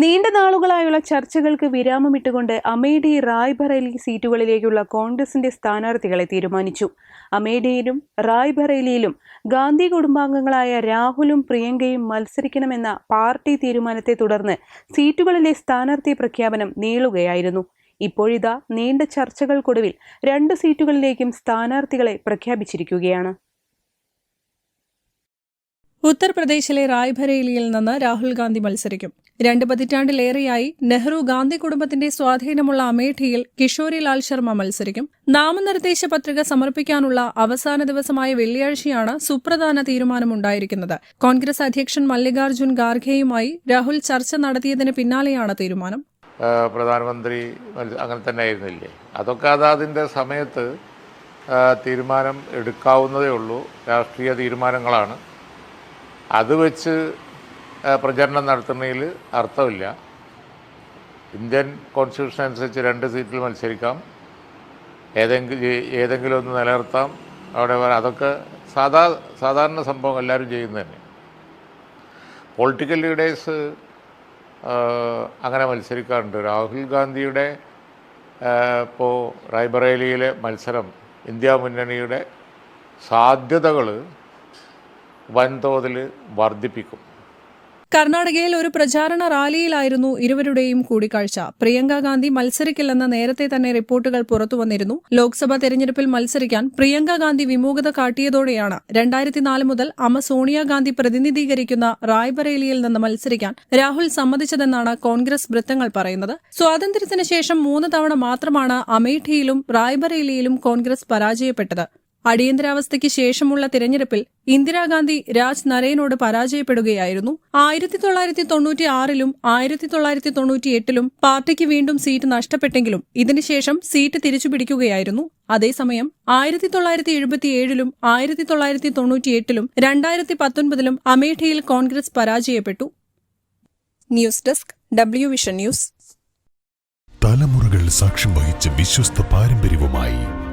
നീണ്ട നാളുകളായുള്ള ചർച്ചകൾക്ക് വിരാമമിട്ടുകൊണ്ട് അമേഠി റായ്ബറേലി സീറ്റുകളിലേക്കുള്ള കോൺഗ്രസിന്റെ സ്ഥാനാർത്ഥികളെ തീരുമാനിച്ചു. അമേഠിയിലും റായ്ബറേലിയിലും ഗാന്ധി കുടുംബാംഗങ്ങളായ രാഹുലും പ്രിയങ്കയും മത്സരിക്കണമെന്ന പാർട്ടി തീരുമാനത്തെ തുടർന്ന് സീറ്റുകളിലെ സ്ഥാനാർത്ഥി പ്രഖ്യാപനം നീളുകയായിരുന്നു. ഇപ്പോഴിതാ നീണ്ട ചർച്ചകൾക്കൊടുവിൽ രണ്ട് സീറ്റുകളിലേക്കും സ്ഥാനാർത്ഥികളെ പ്രഖ്യാപിച്ചിരിക്കുകയാണ്. ഉത്തർപ്രദേശിലെ റായ്ബറേലിയിൽ നിന്ന് രാഹുൽ ഗാന്ധി മത്സരിക്കും. രണ്ട് പതിറ്റാണ്ടിലേറെയായി നെഹ്റു ഗാന്ധി കുടുംബത്തിന്റെ സ്വാധീനമുള്ള അമേഠിയിൽ കിഷോരിലാൽ ശർമ്മ മത്സരിക്കും. നാമനിർദ്ദേശ പത്രിക സമർപ്പിക്കാനുള്ള അവസാന ദിവസമായ വെള്ളിയാഴ്ചയാണ് സുപ്രധാന തീരുമാനമുണ്ടായിരിക്കുന്നത്. കോൺഗ്രസ് അധ്യക്ഷൻ മല്ലികാർജുൻ ഖാർഗെയുമായി രാഹുൽ ചർച്ച നടത്തിയതിന് പിന്നാലെയാണ് തീരുമാനം. പ്രധാനമന്ത്രി അങ്ങനെ തന്നെ ആയിരുന്നില്ലേ അതൊക്കെ അതാതിന്റെ സമയത്ത് തീരുമാനം എടുക്കാവുന്നതേ ഉള്ളൂ. രാഷ്ട്രീയ തീരുമാനങ്ങളാണ്. അത് വെച്ച് പ്രചരണം നടത്തുന്നതിൽ അർത്ഥമില്ല. ഇന്ത്യൻ കോൺസ്റ്റിറ്റ്യൂഷൻ അനുസരിച്ച് രണ്ട് സീറ്റിൽ മത്സരിക്കാം. ഏതെങ്കിലും ഏതെങ്കിലും ഒന്ന് നിലനിർത്താം. അവിടെ അതൊക്കെ സാധാ സാധാരണ സംഭവം എല്ലാവരും ചെയ്യുന്നത് തന്നെ. പൊളിറ്റിക്കൽ ലീഡേഴ്സ് അങ്ങനെ മത്സരിക്കാറുണ്ട്. രാഹുൽ ഗാന്ധിയുടെ ഇപ്പോൾ റായ്ബറേലിയിലെ മത്സരം ഇന്ത്യ മുന്നണിയുടെ സാധ്യതകൾ വൻതോതിൽ വർദ്ധിപ്പിക്കും. കർണാടകയിൽ ഒരു പ്രചാരണ റാലിയിലായിരുന്നു ഇരുവരുടെയും കൂടിക്കാഴ്ച. പ്രിയങ്ക ഗാന്ധി മത്സരിക്കില്ലെന്ന നേരത്തെ തന്നെ റിപ്പോർട്ടുകൾ പുറത്തുവന്നിരുന്നു ലോക്സഭാ തെരഞ്ഞെടുപ്പിൽ മത്സരിക്കാൻ പ്രിയങ്ക ഗാന്ധി വിമുഖത കാട്ടിയതോടെയാണ് രണ്ടായിരത്തിനാല് മുതൽ അമ്മ സോണിയാഗാന്ധി പ്രതിനിധീകരിക്കുന്ന റായ്ബറേലിയിൽ നിന്ന് മത്സരിക്കാൻ രാഹുൽ സമ്മതിച്ചതെന്നാണ് കോൺഗ്രസ് വൃത്തങ്ങൾ പറയുന്നത്. സ്വാതന്ത്ര്യത്തിന് ശേഷം മൂന്ന് തവണ മാത്രമാണ് അമേഠിയിലും റായ്ബറേലിയിലും കോൺഗ്രസ് പരാജയപ്പെട്ടത്. അടിയന്തരാവസ്ഥയ്ക്ക് ശേഷമുള്ള തിരഞ്ഞെടുപ്പിൽ ഇന്ദിരാഗാന്ധി രാജ് നരേനോട് പരാജയപ്പെടുകയായിരുന്നു. ആയിരത്തി തൊള്ളായിരത്തി തൊണ്ണൂറ്റി ആറിലും ആയിരത്തി തൊള്ളായിരത്തി തൊണ്ണൂറ്റി എട്ടിലും പാർട്ടിക്ക് വീണ്ടും സീറ്റ് നഷ്ടപ്പെട്ടെങ്കിലും ഇതിനുശേഷം സീറ്റ് തിരിച്ചുപിടിക്കുകയായിരുന്നു. അതേസമയം ആയിരത്തി തൊള്ളായിരത്തി എഴുപത്തിയേഴിലും ആയിരത്തി തൊള്ളായിരത്തി തൊണ്ണൂറ്റിയെട്ടിലും രണ്ടായിരത്തി പത്തൊൻപതിലും അമേഠിയിൽ കോൺഗ്രസ് പരാജയപ്പെട്ടു. News desk W vision news. തലമുറകൾ സാക്ഷ്യം വഹിച്ച വിശ്വസ്ത പാരമ്പര്യവുമായി